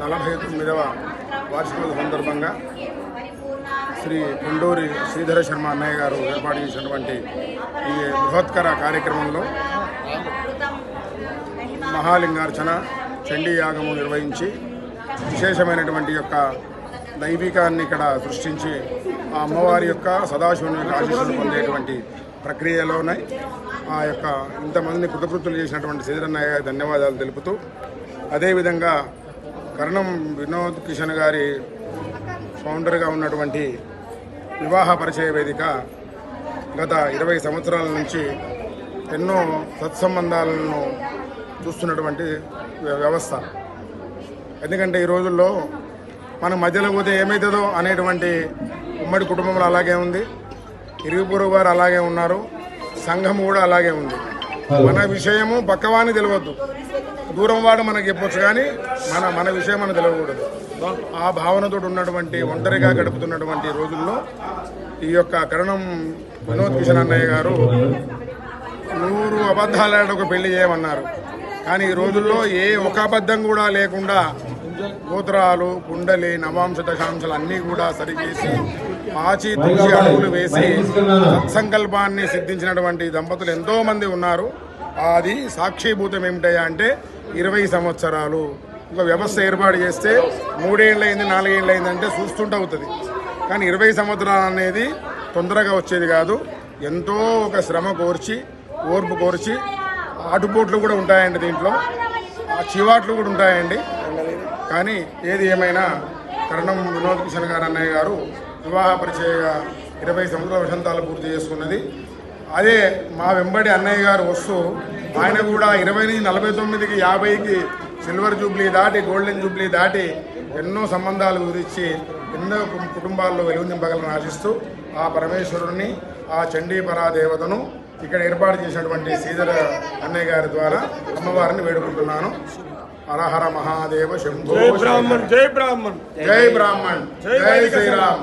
నలభై తొమ్మిదవ వార్షికోత్సవ సందర్భంగా శ్రీ కొండూరి శ్రీధర శర్మ అన్నయ్య గారు ఏర్పాటు చేసినటువంటి ఈ బృహత్కర కార్యక్రమంలో మహాలింగార్చన చండీ యాగము నిర్వహించి విశేషమైనటువంటి యొక్క దైవికాన్ని ఇక్కడ సృష్టించి ఆ అమ్మవారి యొక్క సదాశివుని యొక్క ఆశీస్సులు పొందేటువంటి ప్రక్రియలోనే ఆ యొక్క ఇంతమందిని కృతకృతులు చేసినటువంటి శ్రీధరన్నయ్య ధన్యవాదాలు తెలుపుతూ అదేవిధంగా కరణం వినోద్ కిషన్ గారి ఫౌండర్గా ఉన్నటువంటి వివాహ పరిచయ వేదిక గత ఇరవై సంవత్సరాల నుంచి ఎన్నో సత్సంబంధాలను చూస్తున్నటువంటి వ్య- వ్యవస్థ. ఎందుకంటే ఈ రోజుల్లో మన మధ్యలో పోతే ఏమవుతుందో అనేటువంటి ఉమ్మడి కుటుంబంలో అలాగే ఉంది. ఇరుగు పొరుగు వారు అలాగే ఉన్నారు. సంఘం కూడా అలాగే ఉంది. మన విషయము పక్కవాని తెలియవద్దు దూరం వాడు మనకు చెప్పొచ్చు కానీ మన మన విషయం మనం తెలియకూడదు ఆ భావనతో ఉన్నటువంటి ఒంటరిగా గడుపుతున్నటువంటి రోజుల్లో ఈ యొక్క కరణం వినోద్ కిషన్ అన్నయ్య గారు నూరు అబద్ధాలు ఒక పెళ్ళి చేయమన్నారు. కానీ ఈ రోజుల్లో ఏ ఒక అబద్ధం కూడా లేకుండా గోత్రాలు కుండలి నవాంశ దశాంశాలు అన్నీ కూడా సరిచేసి ఆచి తులసి అడుగులు వేసి సత్సంకల్పాన్ని సిద్ధించినటువంటి దంపతులు ఎంతోమంది ఉన్నారు. అది సాక్షిభూతం ఏమిటయ్యా అంటే ఇరవై సంవత్సరాలు. ఒక వ్యవస్థ ఏర్పాటు చేస్తే మూడేళ్ళైంది నాలుగేళ్ళైంది అంటే చూస్తుంటే అవుతుంది. కానీ ఇరవై సంవత్సరాలు అనేది తొందరగా వచ్చేది కాదు. ఎంతో ఒక శ్రమ కోర్చి ఓర్పు కోర్చి ఆటుపోట్లు కూడా ఉంటాయండి దీంట్లో. ఆ చివాట్లు కూడా ఉంటాయండి. కానీ ఏది ఏమైనా కరణం వినోద్ కిషన్ గారు అన్నయ్య గారు వివాహ పరిచయ ఇరవై సంవత్సరాల వసంతాలు పూర్తి చేసుకున్నది. అదే మా వెంబడి అన్నయ్య గారు వస్తూ ఆయన కూడా ఇరవై నుంచి నలభై తొమ్మిదికి యాభైకి సిల్వర్ జూబ్లీ దాటి గోల్డెన్ జూబ్లీ దాటి ఎన్నో సంబంధాలు కుదిర్చి ఎన్నో కుటుంబాల్లో వెలుగునింపగలని ఆశిస్తూ ఆ పరమేశ్వరుణ్ణి ఆ చండీపరా దేవతను ఇక్కడ ఏర్పాటు చేసినటువంటి శ్రీధర అన్నయ్య గారి ద్వారా అమ్మవారిని వేడుకుంటున్నాను. హరహర మహాదేవ శంభో జై బ్రాహ్మణ్ జై బ్రాహ్మణ్. జై బ్రాహ్మణ్. జై శ్రీరామ్.